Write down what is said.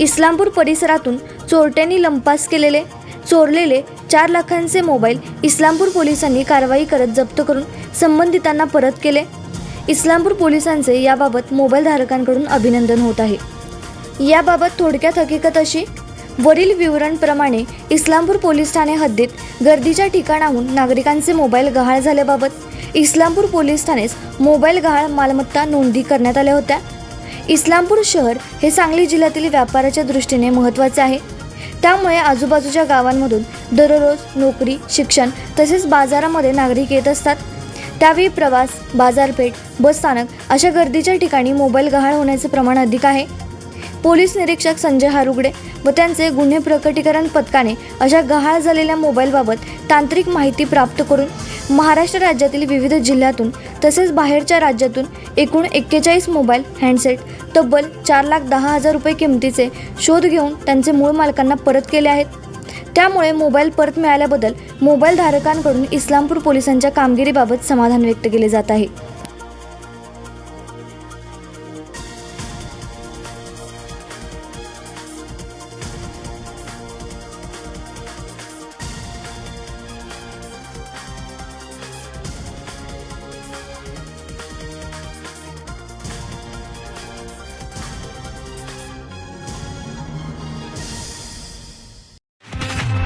इस्लामपूर परिसरातून चोरट्यांनी लंपास केलेले चोरलेले चार लाखांचे मोबाईल इस्लामपूर पोलिसांनी कारवाई करत जप्त करून संबंधितांना परत केले. इस्लामपूर पोलिसांचे याबाबत मोबाईल धारकांकडून अभिनंदन होत आहे. याबाबत थोडक्यात हकीकत अशी वरील विवरणप्रमाणे इस्लामपूर पोलीस ठाणे हद्दीत गर्दीच्या ठिकाणाहून नागरिकांचे मोबाईल गहाळ झाल्याबाबत इस्लामपूर पोलीस ठाणेस मोबाईल गहाळ मालमत्ता नोंदी करण्यात आल्या होत्या. इस्लामपूर शहर हे सांगली जिल्ह्यातील व्यापाराच्या दृष्टीने महत्त्वाचे आहे. त्यामुळे आजूबाजूच्या गावांमधून दररोज नोकरी शिक्षण तसेच बाजारामध्ये नागरिक येत असतात. त्यावेळी प्रवास बाजारपेठ बसस्थानक अशा गर्दीच्या ठिकाणी मोबाईल गहाळ होण्याचे प्रमाण अधिक आहे. पोलीस निरीक्षक संजय हारुगडे व त्यांचे गुन्हे प्रकटीकरण पथकाने अशा गहाळ झालेल्या मोबाईलबाबत तांत्रिक माहिती प्राप्त करून महाराष्ट्र राज्यातील विविध जिल्ह्यातून तसेच बाहेरच्या राज्यातून एकूण एक्केचाळीस मोबाईल हँडसेट तब्बल चार लाख दहा हजार रुपये किमतीचे शोध घेऊन त्यांचे मूळ मालकांना परत केले आहेत. त्यामुळे मोबाईल परत मिळाल्याबद्दल मोबाईल धारकांकडून इस्लामपूर पोलिसांच्या कामगिरीबाबत समाधान व्यक्त केले जात आहे.